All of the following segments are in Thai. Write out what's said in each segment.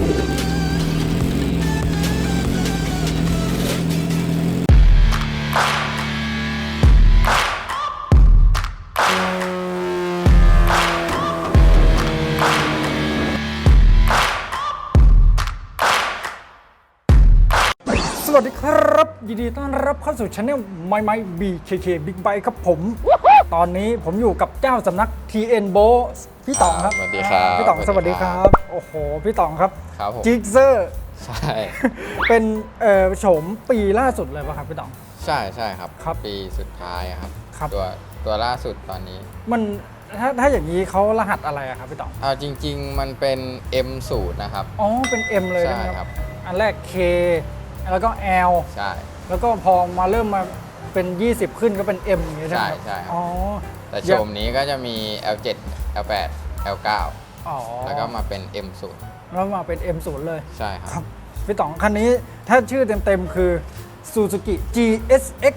สวัสดีครับ ยินดีต้อนรับเข้าสู่ช anel ไม้ไม้ BKK Big Bike ครับผม ตอนนี้ผมอยู่กับเจ้าสำนัก TN b o s พี่ตองครับ สวัสดีครับ พี่ตองสวัสดีครับ โอ้โห พี่ตองครับ ครับผมจิกเซอร์ใช่ เป็นเอ่อโฉมปีล่าสุดเลยป่ะครับพี่ต๋อง ใช่ใช่ครับ ครับปีสุดท้ายครับ ครับ ตัวตัวล่าสุดตอนนี้ มันถ้าถ้าอย่างนี้เขารหัสอะไรอะครับพี่ต๋องเอาจริง ๆ มันเป็น M สูตรนะครับ อ๋อเป็น M เลยใช่นะคครัรับ บ อันแรก K แล้วก็ L ใช่ แล้วก็พอมาเริ่มมาเป็น 20 ขึ้นก็เป็น M อย่างนี้ใช่ไหมครับใช่ใช่ครับ อ๋อ แต่โฉมนี้ก็จะมี L7 L8 L9 อ๋อแล้วก็มาเป็น M สูตร แล้วมาเป็น M0 เลย ใช่คครัรับบพี่ต๋องคันนี้ถ้าชื่อเต็มๆคือ Suzuki GSX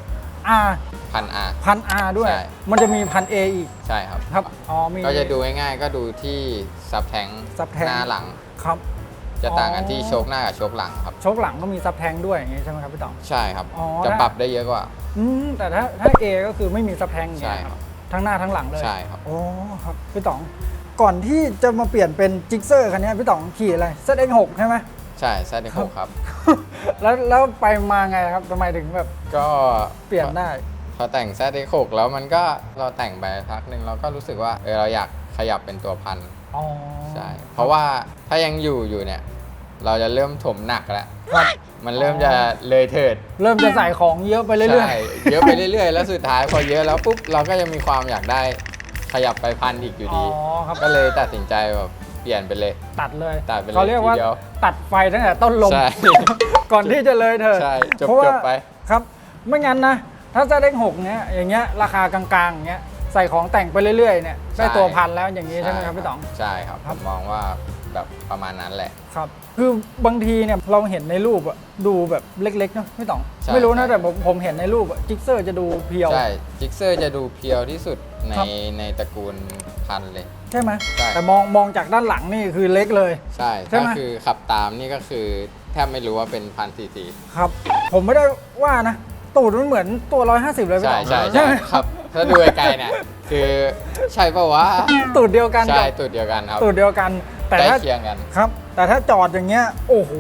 R พัน R พัน R ด้วย ใช่ มันจะมีพัน A อีก ใช่ครับ ครับ อ๋อ มี ก็จะดูง่ายๆก็ดูที่ซับแทงซับแท้งหน้าหลัง ครับ จะต่างกันที่อ๋อโชคหน้ากับโชคหลังครับ โชคหลังก็มีซับแทงด้วยอย่างงี้ใช่ไหมครับพี่ต๋อง ใช่ครับ อ๋อจะถ้าปรับได้เยอะกว่า อืมแต่ถ้าถ้า A ก็คือไม่มีซับแทงอย่างใช่เงี้ยครับทั้งหน้าทั้งหลังเลย ใช่ครับ โอ้ครับพี่ต๋อง ก่อนที่จะมาเปลี่ยนเป็นจิกเซอร์คันนี้พี่ต๋องขี่อะไร ZX6 ใช่ไหมใช่ใช่หกครับ แล้วแล้วไปมาไงครับทำไมถึงแบบก็เปลี่ยนได้พอแต่ง z 6แล้วมันก็เราแต่งไปพักหนึ่งเราก็รู้สึกว่าเออเราอยากขยับเป็นตัวพันอ๋อใช่ เพราะว่าถ้ายังอยู่อยู่เนี่ย เราจะเริ่มถมหนักแล้วครับมันเริ่มจะเลยเถิด เริ่มจะใส่ของเยอะไปเรื่อยใช่เยอะไปเรื่อยๆ แล้วสุดท้ายพอเยอะแล้วปุ๊บเราก็ยังมีความอยากได้ ขยับไปพันอีกอยู่ๆอ๋อดี ครับก็เลยตัดสินใจแบบเปลี่ยนไปเลย ตัดเลยตัดไปเลยเขาเรียกว่าทีเดียว ตัดไฟตั้งแต่ต้นลม ใช่ ก่อนที่จะเลยเธอใช่จบเพราะว่าจบไป ครับ ไม่งั้นนะ ถ้าจะได้หกเนี้ยอย่างเงี้ยราคากลางๆอย่างเงี้ยใส่ของแต่งไปเรื่อยๆเนี่ยได้ตัวพันแล้วอย่างนี้ใช่ไหมครับพี่ต๋อง ใช่ครับคผรับ มมองว่าแบบประมาณนั้นแหละ ครับ คือบางทีเนี่ยเราเห็นในรูปอะดูแบบเล็กๆเนาะพี่ต๋อง ใช่ไม่รู้นะใช่ แต่ผมผมเห็นในรูปอะจิกเซอร์จะดูเพียว ใช่จิกเซอร์จะดูเพียวที่สุด ในครับ ในตระกูลพันเลย ใช่ไหมใช่ แต่มองมองจากด้านหลังนี่คือเล็กเลย ใช่ใช่ไหมถ้าคือขับตามนี่ก็คือแทบไม่รู้ว่าเป็นพันซีซีครับ ผมไม่ได้ว่านะ ตูดมันเหมือนตัว 150 เลยพี่ใช่ต๋องใช่ใช่ใช่ไหมครับถ้าดูไกลๆเนี่ยคือใช่ปะวะตูดเดียวกันใช่กับตัวเดียวกันครับตูดเดียวกัน แต่ใกล้ถ้า เคียงกัน ครับ แต่ถ้าจอดอย่างเงี้ย โอ้โห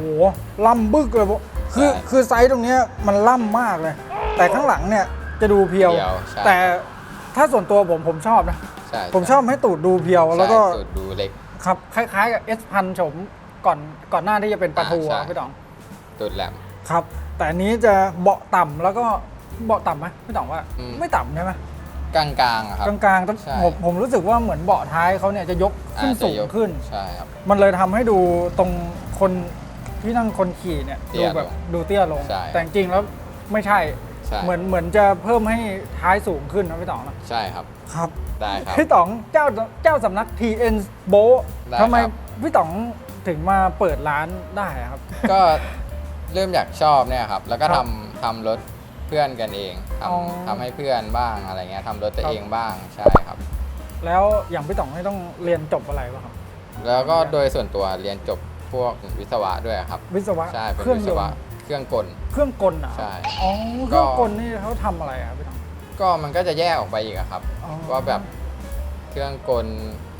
ล่ำบึกเลยพวกคือ ใช่คือไซส์ตรงเนี้ยมันล่ำมากเลย แต่ข้างหลังเนี่ยจะดูเพียว เพียวใช่ แต่ ถ้าส่วนตัวผมผมชอบนะ ใช่ผมชอบให้ตูดดูเพียว แล้วก็ใช่ตูดดูเล็ก ครับคล้ายๆกับ S พันโฉมก่อนก่อนหน้าที่จะเป็นปลาทูอ่าอะใช่พี่ต๋องตูดแหลม ครับ แต่อันนี้จะเบาะต่ำแล้วก็เบาะต่ำไหมพี่ต๋องว่า อืม ไม่ต่ำใช่ไหมกลางๆอะครับ กลางๆต้องใช่ ผมผมรู้สึกว่าเหมือนเบาะท้ายเขาเนี่ยจะยกขึ้นอ่าสูจะงยกขึ้น ใช่ครับ มันเลยทำให้ดูตรงคนที่นั่งคนขี่เนี่ยเตี้ดูยแบบลงดูเตี้ยลง ใช่ แต่จริงๆแล้วไม่ใช่ใช่เหมือนเหมือนจะเพิ่มให้ท้ายสูงขึ้นนะพี่ต๋องนะใช่ครับ ครับ ได้ครับ พี่ต๋องเจ้าเจ้าสำนัก TN b o ได้ทำไมครับ พี่ต๋องถึงมาเปิดร้านได้อะครับ ก็เริ่มอยากชอบเนี่ยครับ แล้วก็ครัทำบทำรถเพื่อนกันเองทอ๋อำทำให้เพื่อนบ้างอะไรเงี้ยทำรถตัวครับ เองบ้างใช่ครับ แล้วอย่างพี่ต๋องไม่ต้องเรียนจบอะไรวะครับ แล้วก็โดยส่วนตัวเรียนจบพวกวิศวะด้วยครับ วิศวะใช่เป็นเครื่องวิยศนวะต์ เครื่องกล เครื่องกลอะใช่อ๋อเครื่องกลนี่เขาทำอะไรอะพี่ต๋อง ก็มันก็จะแยกออกไปอีกอะครับ อ๋อว่าแบบเครื่องกล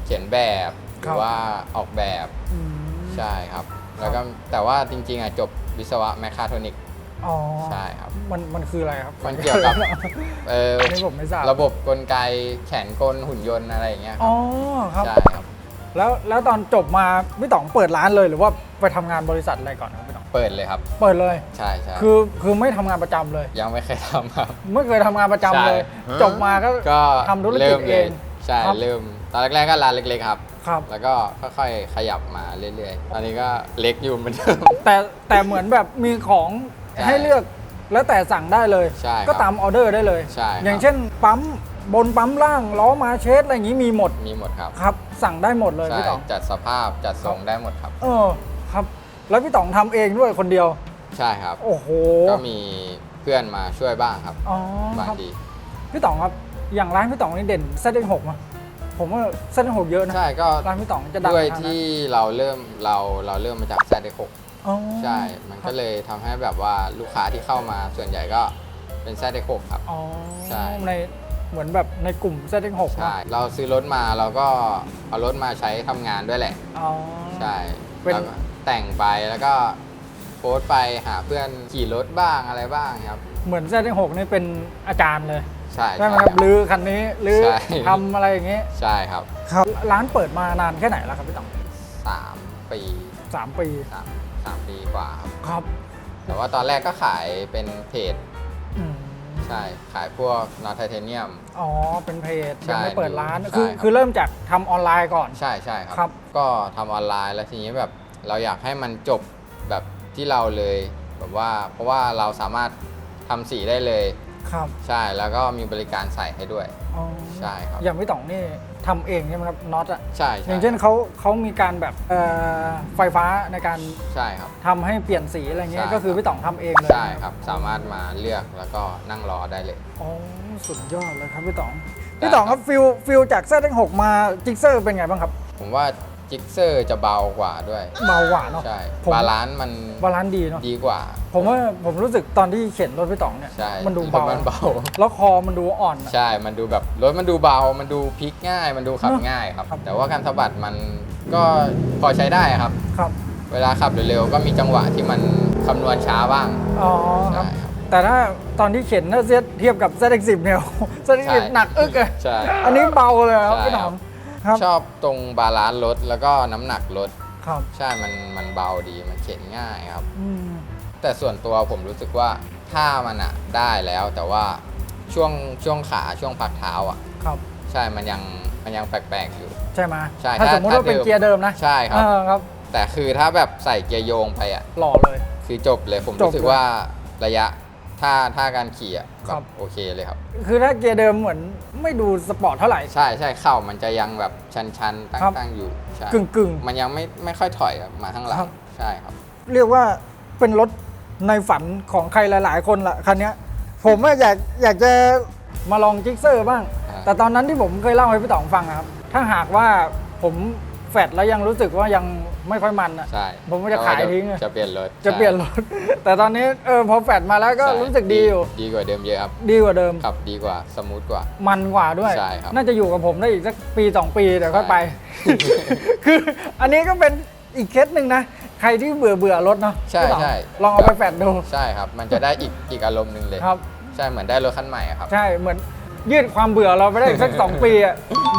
เขียนแบบหครัรืบ อว่าออกแบบอืม ใช่ครับ แล้วก็แต่ว่าจริงๆอะจบวิศวะแมคคาทรอนิกอ๋อใช่ครับ มันมันคืออะไรครับมันเกี่ยวกับ เอออันนี้ผมไม่ทราบระบบกลไกแขนกลหุ่นยนต์อะไรอย่างเงี้ยคอ๋รัอบครับ ใช่ครับ แล้วแล้วตอนจบมาพี่ต๋องเปิดร้านเลยหรือว่าไปทำงานบริษัทอะไรก่อนครับพี่ต๋อง เปิดเลยครับ เปิดเลย ใช่ใช่คือคือไม่ทำงานประจำเลย ยังไม่เคยทำครับ ไม่เคยทำงานประจำเลย ใช่ จบมาก็ก็ทำธุรกิจเริ่มเลยเองใช่ครับ เริ่ม ตอนแรกๆก็ร้านเล็กๆครับ ครับ แล้วก็ค่อยๆขยับมาเรื่อยๆ ตอนนี้ก็เล็กอยู่เหมือนเดิม แต่แต่เหมือนแบบมีของใช่ให้เลือกแล้วแต่สั่งได้เลย ใช่ครับก็ตามออเดอร์ได้เลย ใช่ครับ อย่างเช่นปั๊มบนปั๊มล่างล้อมาเชสอะไรอย่างนี้มีหมดมีหมดครับ ครับ สั่งได้หมดเลยใช่พี่ต๋องจัดสภาพจัดทรงได้หมดครับ เออครับ แล้วพี่ต๋องทำเองด้วยคนเดียว ใช่ครับ โอ้โหก็มีเพื่อนมาช่วยบ้างครับอ๋อบางครับทีพี่ต๋องครับอย่างร้านพี่ต๋องนี่เด่นเซตหกมาผมว่าเซตหกเยอะนะใช่ก็ร้านพี่ต๋องจะดังด้วยทางนั้นที่เราเริ่มเราเราเริ่มมาจากแซดหกอ๋อใช่ มันก็เลยทำให้แบบว่าลูกค้าที่เข้ามาส่วนใหญ่ก็เป็นแซดหกครับ อ๋อใช่ ในเหมือนแบบในกลุ่มเซตหกใช่ เราซื้อรถมาเราก็เอารถมาใช้ทำงานด้วยแหละ อ๋อ ใช่เป็น แล้วก็ แต่งไปแล้วก็โพสต์ไปหาเพื่อนขี่รถบ้างอะไรบ้างครับ เหมือน Z6 นี่เป็นอาจารย์เลยใช่ใช่ไหมใช่ครับลือคันนี้ลือใช่ ทำอะไรอย่างเงี้ยใช่ครับครับร้านเปิดมานานแค่ไหนแล้วครับพี่ต๋องสามปีสามปีสามสามปีกว่าครับ ครับแต่ว่าตอนแรกก็ขายเป็นเพจอืมใช่ขายพวกนอตไทเทเนียม อ๋อเป็นเพจใช่ยังไม่เปิดร้านใช่คือครับ คือเริ่มจากทำออนไลน์ก่อน ใช่ใช่ครับครับ ก็ทำออนไลน์แล้วทีนี้แบบ เราอยากให้มันจบแบบที่เราเลยแบบว่าเพราะว่าเราสามารถทำสีได้เลย ครับใช่แล้วก็มีบริการใส่ให้ด้วย อ๋อใช่ครับ อย่างพี่ต๋องนี่ทำเองใช่ไหมครับน็อตอะใช่อใช่ย่างเช่นเขาเขามีการแบบเอ่อไฟฟ้าในการใช่ครับ ทำให้เปลี่ยนสีอะไรเงี้ยใช่ ก็คือพี่ต๋องทำเองเลยใช่ครับ สามารถมาเลือกแล้วก็นั่งรอได้เลย อ๋อสุดยอดเลยครับพี่ต๋องได้พี่ต๋องครับฟิลฟิลจากเส้นหกมาจิกเซอร์เป็นไงบ้างครับ ผมว่า จิกเซอร์จะเบากว่าด้วย เบากว่าเนาะใช่ ผมบาลานซ์มันบาลานซ์ดีเนาะดีกว่า ผมว่าผมรู้สึกตอนที่เข็นรถพี่ต๋องเนี่ย ใช่มันดูรถเบา มันเบา แล้วคอมันดูอ่อนอะ ใช่ มันดูแบบรถมันดูเบา มันดูพลิกง่าย มันดูขับเนอะง่ายครับ ครับ แต่ว่าการสะบัดมันก็พอใช้ได้ครับ ครับ เวลาขับเร็วๆก็มีจังหวะที่มันคำนวณช้าบ้าง อ๋อคใช่รับครับ แต่ถ้าตอนที่เข็นถ้าเทียบเทียบกับ ZX10 เนี่ย ZX10 ใช่หนักอึกเลยใช่ อันนี้เบาเลยครับใช่พี่ต๋องครับ ชอบตรงบาลานซ์รถแล้วก็น้ำหนักรถ ครับใช่มันมันเบาดีมันเข็นง่ายครับ อืมแต่ส่วนตัวผมรู้สึกว่าท่ามันอะได้แล้ว แต่ว่าช่วงช่วงขาช่วงพักเท้าอะครับใช่มันยังมันยังแปลกๆอยู่ ใช่ไหมใช่ถ้าถ้าสมมติว่าถ้าเป็นเดิม เกียร์เดิมนะใช่ครับ เออครับ แต่คือถ้าแบบใส่เกียร์โยงไปอะหล่อเลย คือจบเลยผมจบรู้สึกเลย ว่าระยะ ท่าท่าการขี่อะคแบรับบ โอเคเลยครับ คือถ้าเกียร์เดิมเหมือนไม่ดูสปอร์ตเท่าไหร่ ใช่ใช่เข่ามันจะยังแบบชันๆตั้งครับ ตั้งอยู่ใช่กึ่งกึ่ง มันยังไม่ไม่ค่อยถอยมาข้างหลัครังบใช่ครับเรียกว่าเป็นรถในฝันของใครหลาย ๆ คนละคันเนี้ย ผมอะอยากอยากจะมาลองจิกเซอร์บ้าง อ่า แต่ตอนนั้นที่ผมเคยเล่าให้พี่ต๋องฟังอะครับ ถ้าหากว่าผมแฟดแล้วยังรู้สึกว่ายัง ไม่ค่อยมันอะใช่ผมก็จะขายทิ้งอะ จะเปลี่ยนรถจะเปลี่ยนรถ แต่ตอนนี้เออพอแฟดมาแล้วก็ใช่รู้สึกดีอยู่ ดีกว่าเดิมเยอะครับดีกว่าเดิม ขับดีกว่าสมูทกว่า มันกว่าด้วย ใช่ครับน่าจะอยู่กับผมได้อีกสักปีสองปีเดี๋ยวค่อยใช่ไป คืออันนี้ก็เป็นอีกเคสหนึ่งนะ ใครที่เบื่อเบื่อรถเนาะใช่พี่ต๋องใช่ ลองเอาไปแฟดดู ใช่ครับ มันจะได้อีกอีกอารมณ์หนึ่งเลยครับ ใช่เหมือนได้รถคันใหม่อะครับ ใช่เหมือนยืดความเบื่อเราไปได้อีกสักสองปีอะ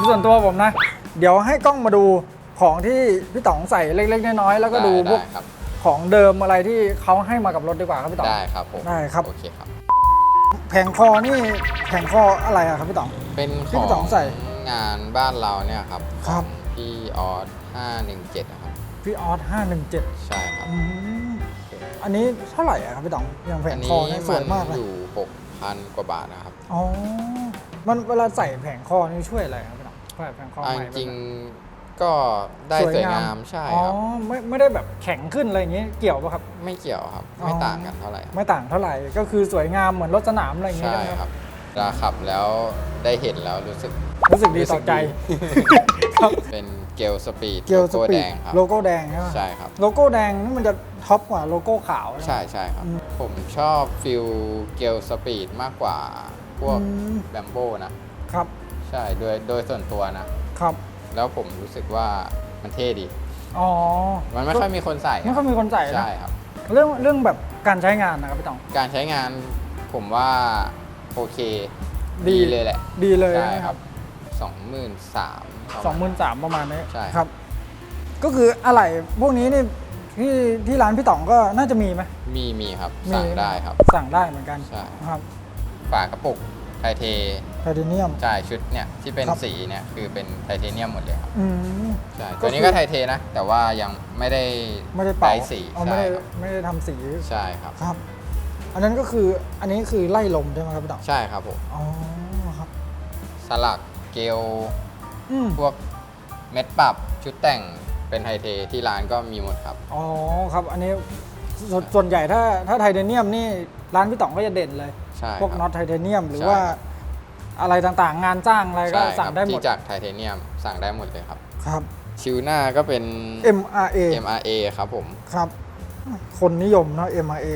ส่วนตัวผมนะ เดี๋ยวให้กล้องมาดู ของที่พี่ต๋องใส่เล็กๆน้อยๆแล้วก็ดูพวกได้ครับของเดิมอะไรที่เขาให้มากับรถดีกว่าครับพี่ต๋อง ได้ครับผมได้ครับ โอเคครับ แผงคอนี่แผงคออะไรอะครับพี่ต๋อง เป็นที่ขพี่อต๋องงใส่งานบ้านเราเนี่ยครับครับ ของพี่ออส517อะครับพี่ออสห้าหนึ่งเจ็ดใช่ครับอันนี้เท่าไหร่อะครับพี่ต๋องอย่างแผอังนคอนี้เนี่ยสมัวยมากเลยอยู่6,000กว่าบาทนะครับอ๋อมันเวลาใส่แผงคอนี่ช่วยอะไรครับพี่ต๋องใส่แผงคออ่าใหม่จริงๆ ก็ได้สวยงามใช่อ๋อครับ ไม่ไม่ได้แบบแข็งขึ้นอะไรอย่างงี้เกี่ยวป่ะครับ ไม่เกี่ยวครับอ๋อไม่ต่างกันเท่าไหร่ครับไม่ต่างเท่าไหร่ก็คือสวยงามเหมือนรถสนามอะไรอย่างเงี้ยใช่ใช่ไหมคครัรับบเวลาขับแล้วได้เห็นแล้วรู้สึก รู้สึกดีต่อใจครับเป็นเกลสปีดเกียวสโก้ปีแดดงครับ โลโก้แดงใช่ไหมใช่ครับ โลโก้แดงนี่มันจะท็อปกว่าโลโก้ขาวนะใช่ใช่ครับ อืม ผมชอบฟิลเกลสปีดมากกว่าพวกอืมแบมโบนะครับ ใช่โดยโดยส่วนตัวนะ ครับ แล้วผมรู้สึกว่ามันเท่ดี อ๋อมันไม่ค่อยมีคนใส่ไม่ค่อยมีคนใส่นะใช่ครับ เรื่องเรื่องแบบการใช้งานนะครับพี่ต๋อง การใช้งานผมว่าโอเค ดี ดีเลยแหละ ดีเลยใช่นะคครัรับบสองหมื่นสามสองหมื่นสามประมาณนี้ใช่ครับ ก็คืออะไรพวกนี้นี่ที่ที่ร้านพี่ต๋องก็น่าจะมีไหมมีมีครับมีสั่งได้ครับ สั่งได้เหมือนกันใช่ ครับ ฝากระปุกไทเทไทเทเนียม ใช่ชุดเนี่ยที่เป็นครับ สีเนี่ยคือเป็นไทเทเนียมหมดเลยครับอืม ใช่ก็ตัวนี้คือก็ไทเทนะ แต่ว่ายังไม่ได้ไม่ได้เป่าด้สีเอาไม่ใช่ได้ครับไม่ได้ทำสีใช่ครับ ครับ อันนั้นก็คืออันนี้คือไล่ลมใช่ไหมครับพี่ต๋องใช่ครับผมอ๋อครับ สลักเกลอืมพวกเม็ดปรับชุดแต่งเป็นไทเทที่ร้านก็มีหมดครับ อ๋อครับ อันนี้สส่วนใหญ่ถ้าถ้าไทเทเนียมนี่ร้านพี่ต๋องก็จะเด่นเลย ใช่พวกครับน็อตไทเทเนียม หรือใช่ ว่าครับอะไรต่างๆ งานจ้างอะไรก็ใช่คสั่รังได้หมดที่จากไทเทเนียมสั่งได้หมดเลยครับ ครับ ชิวหน้าก็เป็น MRA MRA ครับผม ครับ คนนิยมเนาะ MRA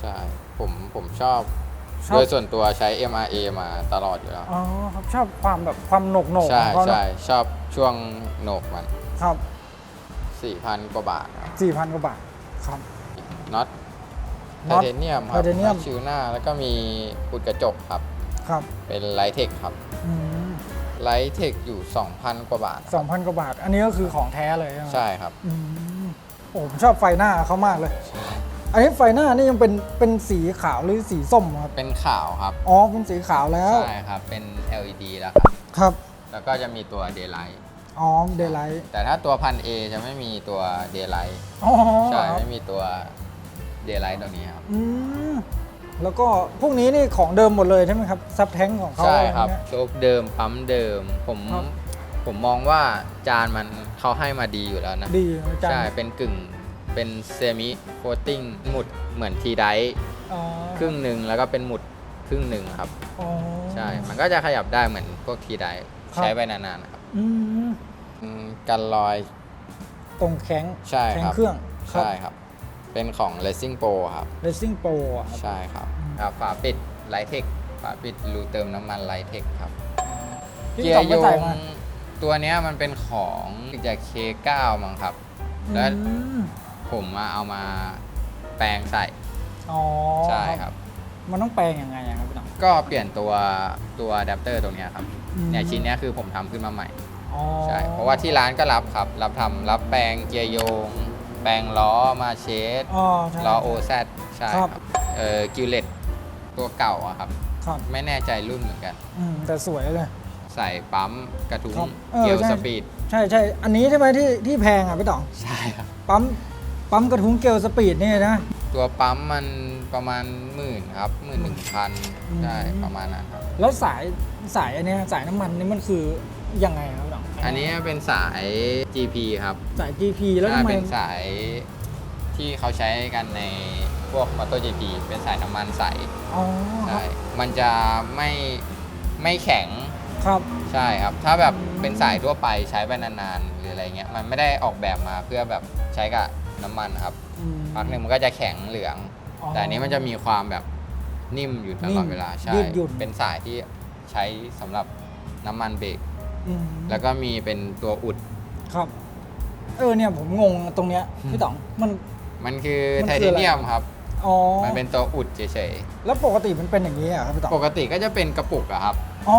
ใช่ ผมผมชอบ ชอบ โดยส่วนตัวใช้ MRA มาตลอดอยู่แล้ว อ๋อครับชอบความแบบความโหนกโหนกใช่ของเขาเนใช่อะชอบช่วงโหนกมัน ครับ4,000 กว่าบาทครับสี่พันกว่าบาทครับน็อต ไทน็อตเทเนียมครับไทเทเนียม ชิวหน้าแล้วก็มีอุดกระจกครับ ครับเป็นไลท์เทคครับอืมไลท์เทคอยู่ 2,000 กว่าบาทสองพันกว่าบาท อันนี้ก็คือของแท้เลยใช่ไหมใช่ครับ อืมโอ้ผมชอบไฟหน้าเขามากเลย อันนี้ไฟหน้านี่ยังเป็นเป็นสีขาวหรือสีส้มครับ เป็นขาวครับอ๋อเป็นสีขาวแล้ว ใช่ครับ เป็น LED แล้วครับ ครับ แล้วก็จะมีตัว Daylight อ๋อเดย์ไลท์แต่ถ้าตัวพัน A จะไม่มีตัว Daylight อ๋อใช่ ครับ ไม่มีตัว Daylight ตรงนี้ครับ อืมแล้วก็พวกนี้นี่ของเดิมหมดเลยใช่ไหมครับ ซับแท้งของเขาใช่ครับอะไเงี้ย โชคเดิมปั๊มเดิม ผมครับ ผมมองว่าจานมันเขาให้มาดีอยู่แล้วนะ ดีอาจารย์ใช่เป็นกึ่งเป็นเซมิโคตติ้งหมุดเหมือนทีไดอ๋อครึ่งหนึ่งแล้วก็เป็นหมุดครึ่งหนึ่งครับ อ๋อ ใช่ มันก็จะขยับได้เหมือนพวกทีไดครับ ใช้ไปนานๆนะครับอืมอืมกันรอย ตรงแข้งใช่แข้งครับ เครื่องใช่ครับ เป็นของ Racing Pro ครับเรซิ่งโปรครับ ใช่ครับอืมครับฝาปิดไลท์เทคฝาปิดรูเติมน้ำมันไลท์เทคครับ พี่เกียต๋องร์ไปโยใส่งมา ตัวเนี้ยมันเป็นของจาก K9 มั้งครับ แล้วอืมผมมาเอามาแปลงใส่อ๋อใช่ครับ มันต้องแปลงยังไงอะครับพี่ต๋องก็เปลี่ยนตัวตัวอะแดปเตอร์ตรงเนี้ยครับอืมเนี่ยชิ้นเนี้ยคือผมทำขึ้นมาใหม่ อ๋อใช่ เพราะว่าที่ร้านก็รับครับ รับทำรับแปลงเกียร์โยง แปลงล้อมาเชสอ๋อใช่ ล้อโอแซใช่คครัรับ บเอ่อกิวเลตตัวเก่าอะครับ ครับไม่แน่ใจรุ่นเหมือนกัน อืมแต่สวยเลย ใส่ปั๊มกระทุ้งครับเออเกียวใช่ สปีดใช่ใช่อันนี้ใช่ไหมที่ที่แพงอะพี่ต๋องใช่ครับ ปั๊มปั๊มกระทุ้งเกลสปีดนี่นะ ตัวปั๊มมันประมาณหมื่นครับหมื่นหนึ่งพันอืมใช่ประมาณนั้นครับ แล้วสายสายอันเนี้ยสายน้ำมันนี่มันคือยังไงครับพี่ต๋ องอันนี้เป็นสาย GP ครับสาย GP แล้วอ่าทำไม เป็นสายที่เขาใช้กันในพวกมอเตอร์ GP เป็นสายน้ำมันใสอ๋อครัใช่บมันจะไม่ไม่แข็ง ครับ ใช่ครับ ถ้าแบบเป็นสายทั่วไปใช้ไปนานๆ หรืออะไรเงี้ย มันไม่ได้ออกแบบมาเพื่อแบบใช้กับน้ำมันครับ อืมพักหนึ่งมันก็จะแข็งเหลืองอ๋อแต่อันนี้มันจะมีความแบบนิ่มอยู่ตลอดนิ่มเวลา ใช่ ยืดหยุ่น เป็นสายที่ใช้สำหรับน้ำมันเบรก อืมแล้วก็มีเป็นตัวอุด ครับ เออเนี่ยผมงงตรงเนี้ยพี่ต๋องมัน มันคือมันไทคือเทอะไรเนียมครับ อ๋อมันเป็นตัวอุดเฉยแล้วปกติมันเป็นอย่างนี้อะครับพี่ต๋องๆ ปกติก็จะเป็นกระปุกอะครับ อ๋อ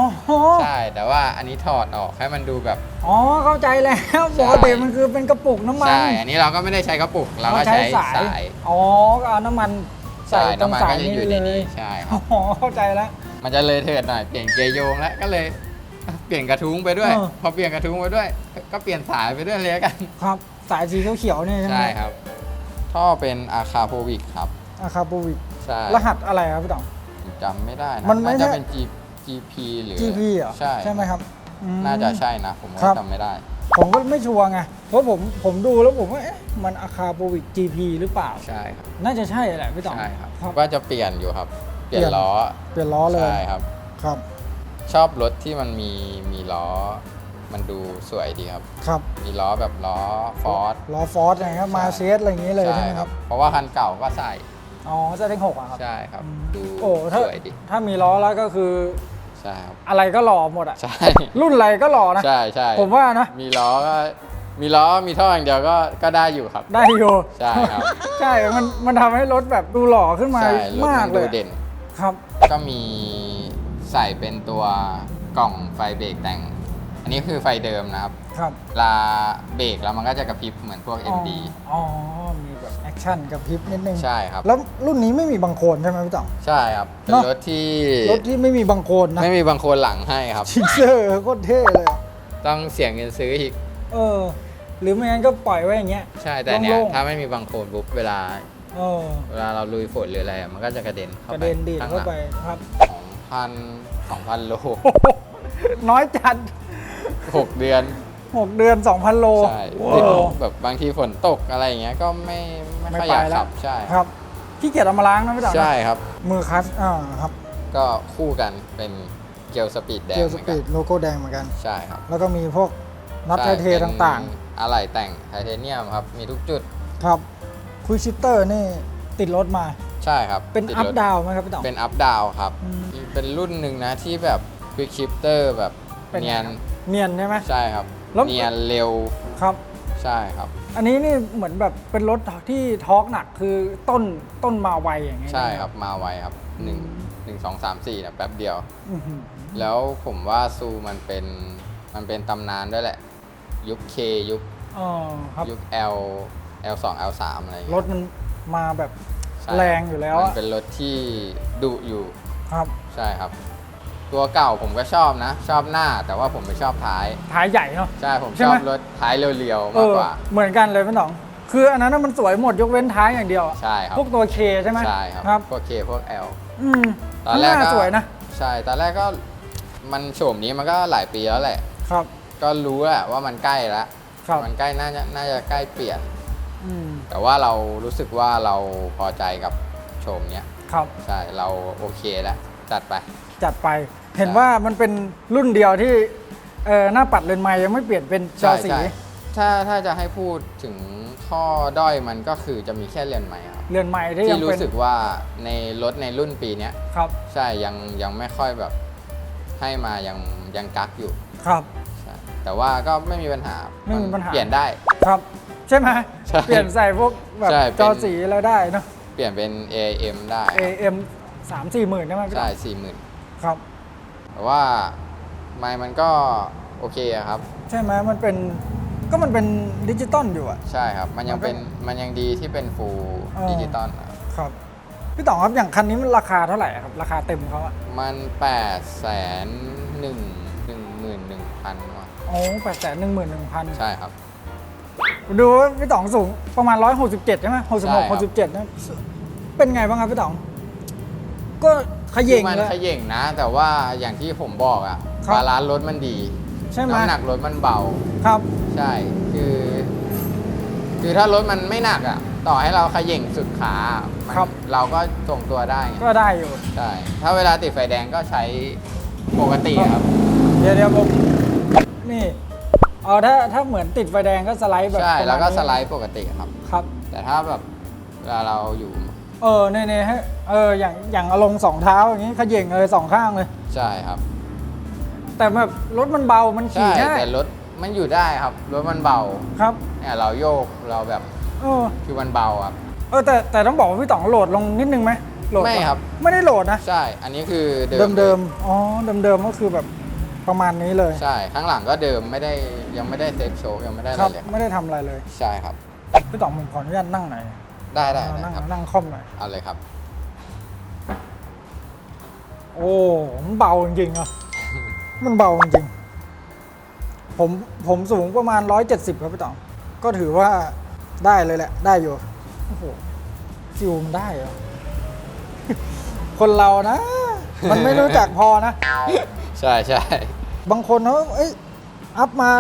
ใช่ แต่ว่าอันนี้ถอดออกให้มันดูแบบ อ๋อเข้าใจแล้วใช่ ปกติมันคือเป็นกระปุกน้ำมันใช่ อันนี้เราก็ไม่ได้ใช้กระปุก เราก็ใช้สาย อ๋อก็เอาน้ำมันใส่ใช่ตรงน้ำมันสาก็ยจะนี้อยู่ในเลนี้ ยใช่ครับ อ๋อเข้าใจแล้ว มันจะเลยเถิดหน่อย เปลี่ยนเกียร์โยงแล้ว ก็เลย เปลี่ยนกระทุ้งไปด้วย เออ พอเปลี่ยนกระทุ้งไปด้วย ก็เปลี่ยนสายไปด้วยเลยละกัน ครับ สายสีเขียวๆเนี่ยใช่ไหมใช่ครับ ท่อเป็นอาคาโพวิกครับอาคาบูวิกใช่รหัสอะไรครับพี่ต๋องจำไม่ได้นะมันไม่น่าจะใช่ เป็น G GP หรือ GP เหรอใช่ไหมครับอืม น่าจะใช่นะ ผมก็ครับ จำไม่ได้ ผมก็ไม่ชัวร์ไง เพราะผมผมดูแล้วผมว่าเอ๊ะมันอาคาบูวิก GP หรือเปล่า ใช่ครับ น่าจะใช่แหละพี่ต๋องใช่ครับ ครับว่าจะเปลี่ยนอยู่ครับ เปลี่ยเปลี่นยน ล้อ เปลี่ยนล้อเลยใช่ครับ ครับ ชอบรถที่มันมีมีล้อ มันดูสวยดีครับ ครับมีล้อแบบล้อฟอร์ด ล้อฟอร์สนะครับ มาเชสอะไรอย่างนี้เลยใช่ไหมครับเพราะว่าคันเก่าก็ใส่อ๋อเจะเด้งหกอะครับ ใช่ครับอืมดูโอ้ถ้าสวยดีถ้ามีล้อแล้วก็คือใช่ครับอะไรก็หล่อหมดอะใช่ รุ่นอะไรก็หล่อนะ ใช่ใช่ผมว่านะ มีล้อก็มีล้อมีท่ออย่างเดียวก็ก็ได้อยู่ครับ ได้อยู่ใช่ครับ ใช่ มันมันทำให้รถแบบดูหล่อขึ้นมาใช่รถมากมันเลดูยเด่น ครับ ก็มี ใส่เป็นตัวกล่องไฟเบรกแต่ง อันนี้คือไฟเดิมนะครับ ครับ เวลาเบรกแล้วมันก็จะกระพริบเหมือนพวก MD อ๋อมีแบบแอคชั่นกับพริบนิดนึงใช่ครับ แล้วรุ่นนี้ไม่มีบังโคลนใช่ไหมพี่ต๋อง ใช่ครับ เป็นเนอะ รถที่รถที่ไม่มีบังโคลนนะไม่มีบางคนหลังให้ครับ ชิกเซอร์โคตรเท่เลยอะต้องเสียเงินซื้ออีก เออ หรือไม่งั้นก็ปล่อยไว้อย่างเงี้ย ใช่ แต่เนี้ยโล่งๆ ถ้าไม่มีบางโคนปุ๊บเวลา เออเวลาเราลุยฝนหรืออะไรอะมันก็จะกระเด็นเข้ากระไปเด็นดีดข้างหเข้าลังไปครับสอง พันสองพันโล น้อยจัดหกเดือน 6 เดือน 2,000 โลใช่โอ้ติดแบบบางทีฝนตกอะไรอย่างเงี้ยก็ไม่ไม่ไม่ค่อยไปอยากแล้วขับใช่ครับขี้เกียจเอามาล้างนะพี่ต๋องนะใช่ครับ มือคัสอ่าครับ ก็คู่กันเป็นเกลสปีดแดงเกียวเหสมือนปีกันดโลโก้แดงเหมือนกันใช่ครับ แล้วก็มีพวกน็อตไทใช่เทเป็นต่างอะไหล่แต่งไทเทเนียมครับ มีทุกจุดๆครับคุยชิตเตอร์นี่ติดรถมา ใช่ครับ เป็นติดอัพรถดาวไหมครับพี่ต๋องเป็นอัพดาวครับอืม เป็นรุ่นหนึ่งนะที่แบบควิกชิปเตอร์แบบเป็นไงเนียนครับ เนียนใช่ไหม ใช่ครับแล้ว เนียนเร็วครับ ใช่ครับ อันนี้นี่เหมือนแบบเป็นรถที่ทอร์กหนักคือต้นต้นมาไวอย่างเงี้ยใช่ครับมาไวครับหนึ่งหนึ่งสองสามสี่นะแป๊บเดียว อื้อหือแล้วผมว่าซูมันเป็นมันเป็นตำนานด้วยแหละ ยุค K ยุคอ๋อครับ ยุค L L 2 L 3 อะไรอย่างรเงี้ถยมันมาแบบใช่แรงอยู่แล้วมัอะนเป็นรถที่ดุอยู่ ครับ ใช่ครับ ตัวเก่าผมก็ชอบนะ ชอบหน้าแต่ว่าผมไม่ชอบท้าย ท้ายใหญ่เนาะ ใช่ผมใช่ชไหอมบรถท้ายเรียวๆเอมากอกว่าเหมือนกันเลยพี่หน้อง คืออันนั้นนะมันสวยหมดยกเว้นท้ายอย่างเดียวอะใช่ครับพวกตัวเคใช่ไหมใช่ครับครับพวก K พวก L อืมตอนแรกข้างหก็น้าสวยนะ ใช่ตอนแรกก็มันโฉมนี้มันก็หลายปีแล้วแหละ ครับ ก็รู้แหละว่ามันใกล้แล้วครับ มันใกล้น่าจะน่าจะใกล้เปลี่ยน อืมแต่ว่าเรารู้สึกว่าเราพอใจกับโฉมเนี้ย ครับ ใช่เราโอเคแล้วจัดไป จัดไป เห็นว่ามันเป็นรุ่นเดียวที่เออหน้าปัดเลนส์ไม้ยังไม่เปลี่ยนเป็นจอใช่สีใช่ถ้าถ้าจะให้พูดถึงข้อด้อยมันก็คือจะมีแค่เรือนใหม่ครับเรือนไม้ที่ยังที่เป็นรู้สึกว่าในรถในรุ่นปีเนี้ยครับ ใช่ยังยังไม่ค่อยแบบให้มายังยังกักอยู่ครับ ใช่แต่ว่าก็ไม่มีปัญหาไม่มีปัญหา เปลี่ยนได้ ครับ ใช่ไหมใช่เปลี่ยนใส่พวกแบบใช่เป็น จอสีแล้วได้เนอะ เปลี่ยนเป็น AM ได้ AM สามสี่หมื่นใช่ไหมพี่ใช่ต่อสี่หมื่นครับ แต่ว่าไมค์มันก็โอเคอะครับ ใช่ไหมมันเป็นก็มันเป็นดิจิตอลอยู่อะ ใช่ครับ มันยังมันก็เป็นมันยังดีที่เป็นฟูลเออ ดิจิตอลครับ พี่ต่องครับอย่างคันนี้มันราคาเท่าไหร่อะครับ ราคาเต็มเขาอะมันแปดแสนหนึ่งหนึ่งหมื่นหนึ่งพันว่ะโอ้แปดแสนหนึ่งหมื่นหนึ่งพันใช่ครับ ดูว่าพี่ต๋องสูงประมาณ 167 ใช่ไหมใช่66ครับ67นะเป็นไงบ้างครับพี่ต๋อง ก็ขย่งคือมันเลย ขย่งนะ แต่ว่าอย่างที่ผมบอกอะครับ บาลานซ์รถมันดีใช่ไหมน้ำหนักรถมันเบา ครับ ใช่คือ คือถ้ารถมันไม่หนักอะต่อให้เราขย่งสุดขามันครับ เราก็ทรงตัวได้ไงก็ได้อยู่ ใช่ถ้าเวลาติดไฟแดงก็ใช้ปกติครับ เดี๋ยวเดี๋ยวผมนี่เออถ้าถ้าเหมือนติดไฟแดงก็สไลด์แบบใช่ประมาณแล้วก็นี้สไลด์ปกติครับ ครับแต่ถ้าแบบเวลาเราอยู่เออเน่ๆให้เอออย่างอย่างอารมณ์สองเท้าอย่างนี้ขย่งเลยสองข้างเลย ใช่ครับ แต่แบบรถมันเบามันขี่ใช่ง่ายแต่รถมันอยู่ได้ครับรถมันเบาครับเนี่ยเราโยกเราแบบเออคือมันเบาครับ เออแต่แต่ต้องบอกว่าพี่ต๋องโหลดลงนิดนึงไหมโหลดไม่ปะครับ ไม่ได้โหลดนะ ใช่ อันนี้คือเดิเดิมมเดิมๆอ๋อเดิมเดิมๆก็คือแบบ ประมาณนี้เลยใช่ ข้างหลังก็เดิมไม่ได้ยังไม่ได้เซ็ตโชว์ยังไม่ได้อะคไรรับเลยครับไม่ได้ทำอะไรเลยใช่ครับ พี่ต๋องผมขออนุญาตนั่งหน่อยได้ได้เอาได้นั่งครับนั่งค่อมหน่อยเอาเลยครับ โอ้มันเบาจริงๆอะ มันเบาจริงๆผมผมสูงประมาณ 170 ครับพี่ต๋องก็ถือว่าได้เลยแหละ ได้อยู่โอ้โหฟิวมันได้เหรอ คนเรานะ มันไม่รู้จักพอนะ ใช่ใช่ บางคนเขาเอ้ยอัพมา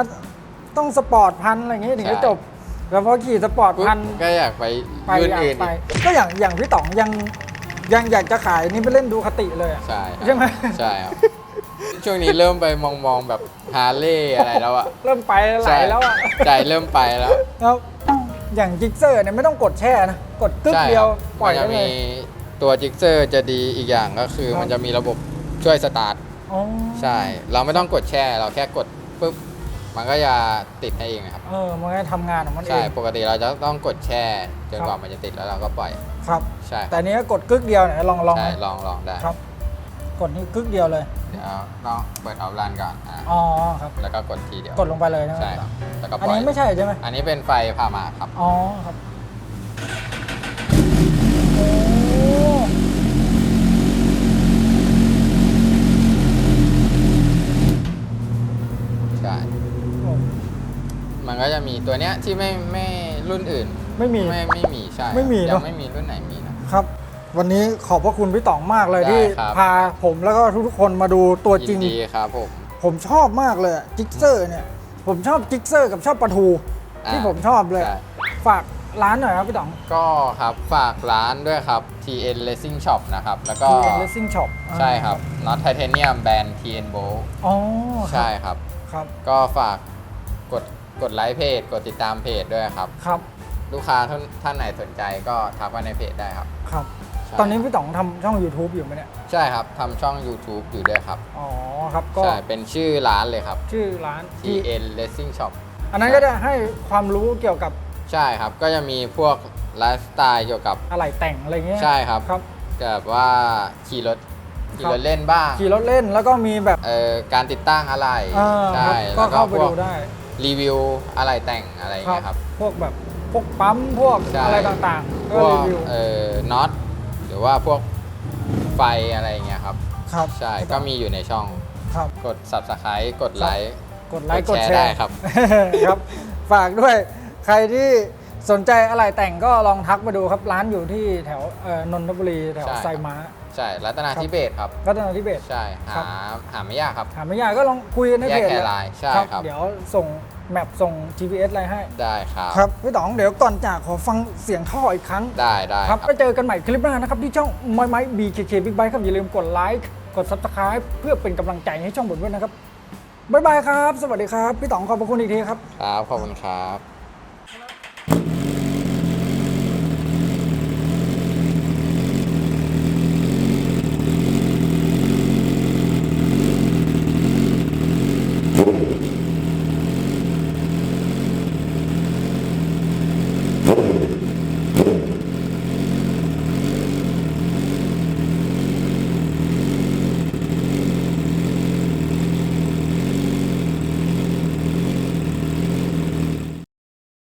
ต้องสปอร์ตพันอะไรอย่างงี้ถึงจะใช่จบ แล้วพอขี่สปอร์ตปุ๊บพันก็อยากไปไปรุ่นอยากอื่นไป อีกก็อย่างอย่างพี่ต๋องยังยังอยากจะขายนี่ไปเล่นดูคติเลยอะ ใช่ครับใช่ไหม ใช่ครับ ช่วงนี้เริ่มไปมองมองๆแบบฮาร์เลย์อะไรแล้วอะเริ่มไปไหลใช่แล้วอะใจเริ่มไปแล้วครับอย่างจิกเซอร์เนี่ยไม่ต้องกดแช่นะ กดกึ๊กใช่เดียวครับปล่อยมันได้จะเลมีย ตัวจิกเซอร์จะดีอีกอย่างก็คือครับ มันจะมีระบบช่วยสตาร์ท อ๋อใช่ เราไม่ต้องกดแช่ เราแค่กดปุ๊บ มันก็จะติดให้เองครับ เออมันก็ทำงานของมันเอใช่ ง ปกติเราจะต้องกดแช่จนครับกว่ามันจะติดแล้วเราก็ปล่อย ครับ ใช่แต่อันนี้ก็กดกึ๊กเดียวเนี่ยลองลองใช่นะลองลองได้ ครับ กดนี่กึ๊กเดียวเลย เดี๋ยวลองเปิดเอาลันก่อนอะอ๋อครับ แล้วก็กดทีเดียว กดลงไปเลยนะใช่ครับ แล้วก็ปอันล่อย นี้ไม่ใช่ใช่ไหมอันนี้เป็นไฟพามาครับ อ๋อครับโอ้ ใช่ โอ้ มันก็จะมีตัวเนี้ยที่ไม่ไม่รุ่นอื่น ไม่มี ไม่ไม่มีใช่ไม่มียัเนอะไม่มีรุ่นไหนมีนะ ครับ วันนี้ขอบพระคุณพี่ต๋องมากเลยได้ที่ครับ พาผมแล้วก็ทุกๆคนมาดูตัวจริยิงนดีครับผม ผมชอบมากเลยอะจิกเซอร์เนี่ย ผมชอบจิกเซอร์กับชอบปลาทูอ่าที่ผมชอบเลย ใช่ ฝากร้านหน่อยครับพี่ต๋องก็ครับฝากร้านด้วยครับ TN Racing Shop นะครับ แล้วก็ TN Racing Shop ใช่ครับ Not Titanium แบรนด์ TN b o อ๋อใช่ครับ ครับ ก็ฝากกด กดไลค์เพจ กดติดตามเพจด้วยครับ ครับลูกค้าท่านท่านไหนสนใจก็ทักมาในเพจได้ครับ ครับ ใช่ ตอนนี้พี่ต๋องทำช่อง YouTube อยู่ไหมเนี่ย ใช่ครับทำช่อง YouTube อยู่ด้วยครับ อ๋อครับก็ใช่ เป็นชื่อร้านเลยครับ ชื่อร้าน TN Racing Shop อันนั้นก็จะให้ความรู้เกี่ยวกับใช่ครับ ก็จะมีพวกไลฟ์สไตล์เกี่ยวกับ อะไรแต่งอะไรเงี้ยใช่ครับครับ แบบว่าขี่รถขี่ครับรถเล่นบ้างขี่รถเล่นแล้วก็มีแบบเอ่อการติดตั้งอะไร อ่าใช่ ครับก็แล้วก็เข้าไปพวกดูได้ รีวิวอะไรแต่งอะไรอย่างเงี้ยครับ พวกแบบพวกปั๊มพวกใช่ อะไรต่างๆพก็วรีกวิวเอ่อน็อตหรือว่าพวกไฟอะไรอย่างเงี้ยครับ ครับใช่ ก็มีอยู่ในช่อง ครับ กด subscribe กดไลค์ กดไลค์กกดดแชร์แชร์ได้ครับ ครับ ฝากด้วยใครที่สนใจอะไรแต่งก็ลองทักมาดูครับ ร้านอยู่ที่แถวเอ่อนนทบุรีแถวใช่ครับ ไซม้า ใช่รัตนาครับธิเบศครับ รัตนทิเบศ ใช่ ครัหาบ หาไม่ยากครับหาไม่ยากก็ลองคุยกันในแยกเพจแค่เลยไลน์ใช่ครับ เดี๋ยวส่งแมปส่ง GPS อะไรให้ ได้ครับ ครับพี่ต๋องเดี๋ยวก่อนจากขอฟังเสียงท่ออีกครั้ง ได้ได้คครัรับบ ไปเจอกันใหม่คลิปหน้านะครับ ที่ช่องไม้ไม้ BKK Big Bike ครับ อย่าลืมกดไลค์กด Subscribe เพื่อเป็นกำลังใจให้ช่องผมด้วยนะครับ บ๊ายบายครับ สวัสดีครับ พี่ต๋องขอบพระคุณอีกทีครับ ครับ ขอบคุณครับ